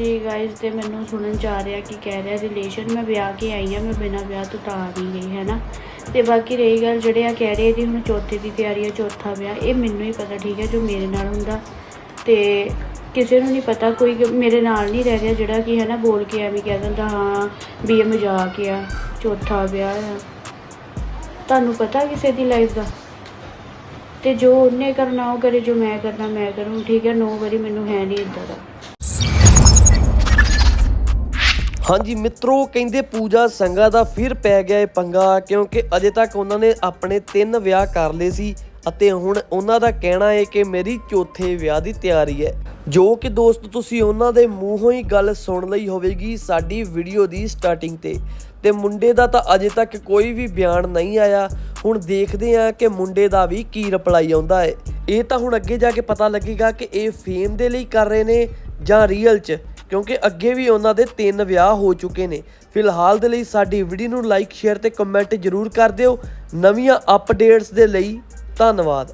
ਜੀ ਗਾਇਸ ਤੇ ਮੈਨੂੰ ਸੁਣਨ ਚ ਆ ਰਿਹਾ ਕਿ ਕਹਿ ਰਿਹਾ ਰਿਲੇਸ਼ਨ ਮੈਂ ਵਿਆਹ ਕੇ ਆਈ ਆ ਮੈਂ ਬਿਨਾਂ ਵਿਆਹ ਤੋਂ ਤਾਂ ਨਹੀਂ ਗਈ ਹੈ ਨਾ ਤੇ ਬਾਕੀ ਰਹੀ ਗੱਲ ਜਿਹੜੇ ਆ ਕਹਿ ਰਹੇ ਜੀ ਹੁਣ ਚੌਥੇ ਦੀ ਤਿਆਰੀ ਆ, ਚੌਥਾ ਵਿਆਹ, ਇਹ ਮੈਨੂੰ ਹੀ ਪਤਾ ਠੀਕ ਹੈ, ਜੋ ਮੇਰੇ ਨਾਲ ਹੁੰਦਾ। ਤੇ ਕਿਸੇ ਨੂੰ ਨਹੀਂ ਪਤਾ, ਕੋਈ ਮੇਰੇ ਨਾਲ ਨਹੀਂ ਰਹਿ ਰਿਹਾ ਜਿਹੜਾ ਕਿ ਹੈ ਨਾ ਬੋਲ ਕੇ ਐਵੇਂ ਕਹਿ ਦਿੰਦਾ, ਹਾਂ, ਵੀ ਇਹ ਮਜ਼ਾਕ ਆ, ਚੌਥਾ ਵਿਆਹ ਆ। ਤੁਹਾਨੂੰ ਪਤਾ ਕਿਸੇ ਦੀ ਲਾਈਫ ਦਾ? ਤੇ ਜੋ ਉਹਨੇ ਕਰਨਾ, ਉਹ ਕਰੇ, ਜੋ ਮੈਂ ਕਰਨਾ, ਮੈਂ ਕਰੂੰ, ਠੀਕ ਹੈ? ਨੋ ਵਾਰੀ ਮੈਨੂੰ ਹੈ ਨਹੀਂ ਇਦਾਂ ਦਾ। ਹਾਂਜੀ ਮਿੱਤਰੋ, ਕਹਿੰਦੇ ਪੂਜਾ ਸੰਗਾ ਦਾ ਫਿਰ ਪੈ ਗਿਆ ਇਹ ਪੰਗਾ ਕਿਉਂਕਿ ਅਜੇ ਤੱਕ ਉਹਨਾਂ ਨੇ ਆਪਣੇ ਤਿੰਨ ਵਿਆਹ ਕਰ ਲਏ ਸੀ ਅਤੇ ਹੁਣ ਉਹਨਾਂ ਦਾ ਕਹਿਣਾ ਹੈ ਕਿ ਮੇਰੀ ਚੌਥੇ ਵਿਆਹ ਦੀ ਤਿਆਰੀ ਹੈ। ਜੋ ਕਿ ਦੋਸਤ ਤੁਸੀਂ ਉਹਨਾਂ ਦੇ ਮੂੰਹੋਂ ਹੀ ਗੱਲ ਸੁਣ ਲਈ ਹੋਵੇਗੀ ਸਾਡੀ ਵੀਡੀਓ ਦੀ ਸਟਾਰਟਿੰਗ ਤੇ। ਤੇ ਮੁੰਡੇ ਦਾ ਤਾਂ ਅਜੇ ਤੱਕ ਕੋਈ ਵੀ ਬਿਆਨ ਨਹੀਂ ਆਇਆ। ਹੁਣ ਦੇਖਦੇ ਹਾਂ ਕਿ ਮੁੰਡੇ ਦਾ ਵੀ ਕੀ ਰਿਪਲਾਈ ਆਉਂਦਾ ਹੈ। ਇਹ ਤਾਂ ਹੁਣ ਅੱਗੇ ਜਾ ਕੇ ਪਤਾ ਲੱਗੇਗਾ ਕਿ ਇਹ ਫੇਮ ਦੇ ਲਈ ਕਰ ਰਹੇ ਨੇ ਜਾਂ ਰੀਅਲ 'ਚ। ਕਿਉਂਕਿ ਅੱਗੇ ਵੀ ਉਹਨਾਂ ਦੇ ਤਿੰਨ ਵਿਆਹ ਹੋ ਚੁੱਕੇ ਨੇ। ਫਿਲਹਾਲ ਦੇ ਲਈ ਸਾਡੀ ਵੀਡੀਓ ਨੂੰ ਲਾਈਕ ਸ਼ੇਅਰ ਤੇ ਕਮੈਂਟ ਜ਼ਰੂਰ ਕਰ ਦਿਓ। ਨਵੀਆਂ ਅਪਡੇਟਸ ਦੇ ਲਈ ਧੰਨਵਾਦ।